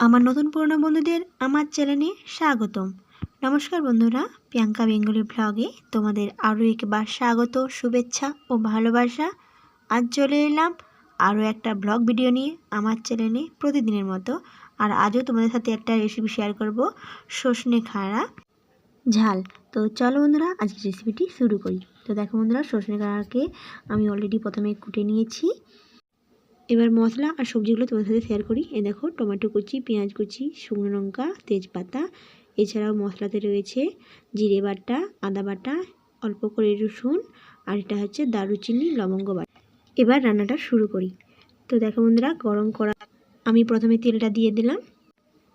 আমার নতুন পুরনো বন্ধুদের আমার চ্যানেলে স্বাগতম। নমস্কার বন্ধুরা, প্রিয়াঙ্কা বেঙ্গলি ব্লগে তোমাদের আরও একবার স্বাগত, শুভেচ্ছা ও ভালোবাসা। আজ চলে এলাম আরও একটা ব্লগ ভিডিও নিয়ে আমার চ্যানেলে প্রতিদিনের মতো। আর আজও তোমাদের সাথে একটা রেসিপি শেয়ার করব সজনে খাড়া ঝাল। তো চলো বন্ধুরা আজকে রেসিপিটি শুরু করি। তো দেখো বন্ধুরা সজনে খাড়াকে আমি অলরেডি প্রথমে কুটে নিয়েছি। এবার মশলা আর সবজিগুলো তোমাদের সাথে শেয়ার করি। এ দেখো, টমেটো কুচি, পেঁয়াজ কুচি, শুকনো লঙ্কা, তেজপাতা, এছাড়াও মশলাতে রয়েছে জিরে বাটা, আদা বাটা, অল্প করে রসুন, আর এটা হচ্ছে দারুচিনি, লবঙ্গ বাটা। এবার রান্নাটা শুরু করি। তো দেখো বন্ধুরা, গরম করা আমি প্রথমে তেলটা দিয়ে দিলাম।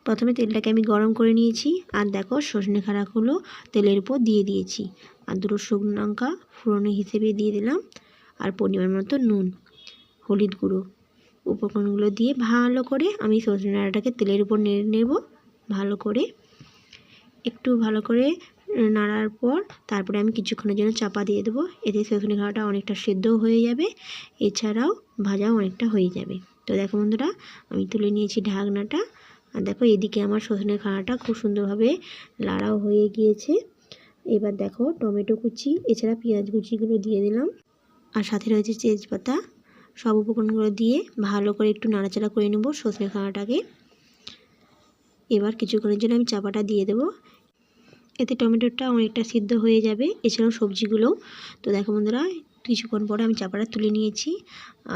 প্রথমে তেলটাকে আমি গরম করে নিয়েছি, আর দেখো সজনে খাড়াগুলো তেলের উপর দিয়ে দিয়েছি। আর দুটো শুকনো লঙ্কা, ফোড়নে হিসেবে দিয়ে দিলাম, আর পরিমাণ মতো নুন, হলুদ গুঁড়ো। উপকরণগুলো দিয়ে ভালো করে আমি সজনে ডাঁটাটাকে তেলের উপর নেড়ে নেব ভালো করে। একটু ভালো করে নাড়ার পর তারপরে আমি কিছুক্ষণের জন্য চাপা দিয়ে দেবো। এতে সজনে খাওয়াটা অনেকটা সেদ্ধ হয়ে যাবে, এছাড়াও ভাজাও অনেকটা হয়ে যাবে। তো দেখো বন্ধুরা, আমি তুলে নিয়েছি ঢাকনাটা। আর দেখো এদিকে আমার সজনে খাওয়াটা খুব সুন্দরভাবে লাড়াও হয়ে গিয়েছে। এবার দেখো টমেটো কুচি, এছাড়া পেঁয়াজ কুচিগুলো দিয়ে দিলাম। আর সাথে রয়েছে তেজপাতা। সব উপকরণগুলো দিয়ে ভালো করে একটু নাড়াচাড়া করে নেব সজনে খাওয়াটাকে এবার কিছুক্ষণের জন্য আমি চাপাটা দিয়ে দেব। এতে টমেটোটা অনেকটা সিদ্ধ হয়ে যাবে, এছাড়াও সবজিগুলোও। তো দেখো বন্ধুরা, কিছুক্ষণ পরে আমি চাপাটা তুলে নিয়েছি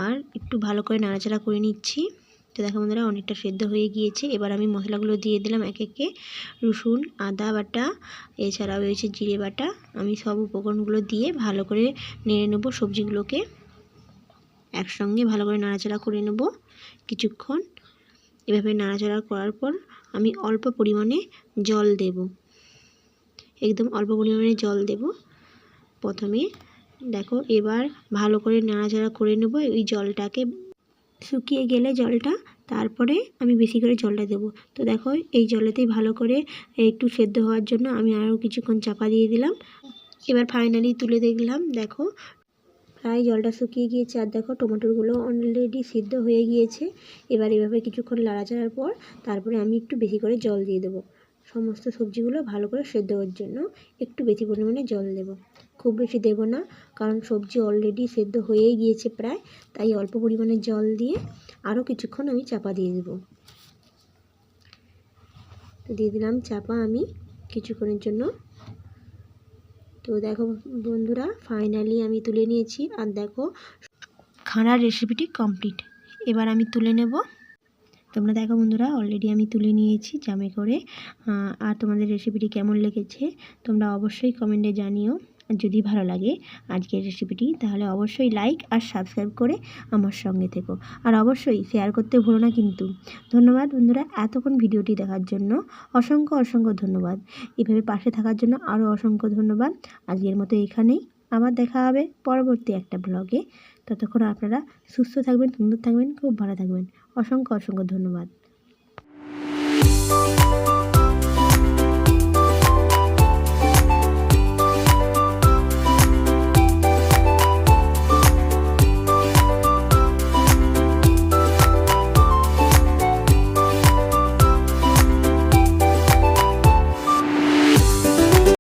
আর একটু ভালো করে নাড়াচাড়া করে নিচ্ছি। তো দেখো বন্ধুরা, অনেকটা সেদ্ধ হয়ে গিয়েছে। এবার আমি মশলাগুলো দিয়ে দিলাম এক একে। রসুন, আদা বাটা, এছাড়াও রয়েছে জিরে বাটা। আমি সব উপকরণগুলো দিয়ে ভালো করে নেড়ে নেব সবজিগুলোকে। একসঙ্গে ভালো করে নাড়াচাড়া করে নেব কিছুক্ষণ। এভাবে নাড়াচাড়া করার পর আমি অল্প পরিমাণে জল দেব। একদম অল্প পরিমাণে জল দেব। প্রথমে দেখো এবার ভালো করে নাড়াচাড়া করে নেব। এই জলটাকে শুকিয়ে গেলে জলটা, তারপরে আমি বেশি করে জলটা দেব। তো দেখো এই জলেতেই ভালো করে একটু সেদ্ধ হওয়ার জন্য আমি আরও কিছুক্ষণ চাপা দিয়ে দিলাম। এবার ফাইনালি তুলে দেখলাম, দেখো প্রায় জলটা শুকিয়ে গিয়েছে, আর দেখো টমেটোগুলো অলরেডি সিদ্ধ হয়ে গিয়েছে। এবার এভাবে কিছুক্ষণ লাড়াচাড়ার পর তারপরে আমি একটু বেশি করে জল দিয়ে দেবো। সমস্ত সবজিগুলো ভালো করে সেদ্ধ হওয়ার জন্য একটু বেশি পরিমাণে জল দেব। খুব বেশি দেব না, কারণ সবজি অলরেডি সেদ্ধ হয়েই গিয়েছে প্রায়, তাই অল্প পরিমাণে জল দিয়ে আরও কিছুক্ষণ আমি চাপা দিয়ে দেব। দিয়ে দিলাম চাপা আমি কিছুক্ষণের জন্য। তো দেখো বন্ধুরা ফাইনালি আমি তুলে নিয়েছি। আর দেখো, খানার রেসিপিটি কমপ্লিট এবার আমি তুলে নেব। তোমরা দেখো বন্ধুরা অলরেডি আমি তুলে নিয়েছি জামে করে। আর তোমাদের রেসিপিটি কেমন লেগেছে, তোমরা অবশ্যই কমেন্টে জানিও। যদি ভালো লাগে আজকের রেসিপিটি তাহলে অবশ্যই লাইক আর সাবস্ক্রাইব করে আমার সঙ্গে থেকো। আর অবশ্যই শেয়ার করতে ভুলো না কিন্তু। ধন্যবাদ বন্ধুরা এতক্ষণ ভিডিওটি দেখার জন্য। অসংখ্য অসংখ্য ধন্যবাদ। এভাবে পাশে থাকার জন্য আরও অসংখ্য ধন্যবাদ। আজকের মতো এখানেই। আবার দেখা হবে পরবর্তী একটা ব্লগে ততক্ষণ আপনারা সুস্থ থাকবেন, সুন্দর থাকবেন, খুব ভালো থাকবেন। অসংখ্য অসংখ্য ধন্যবাদ।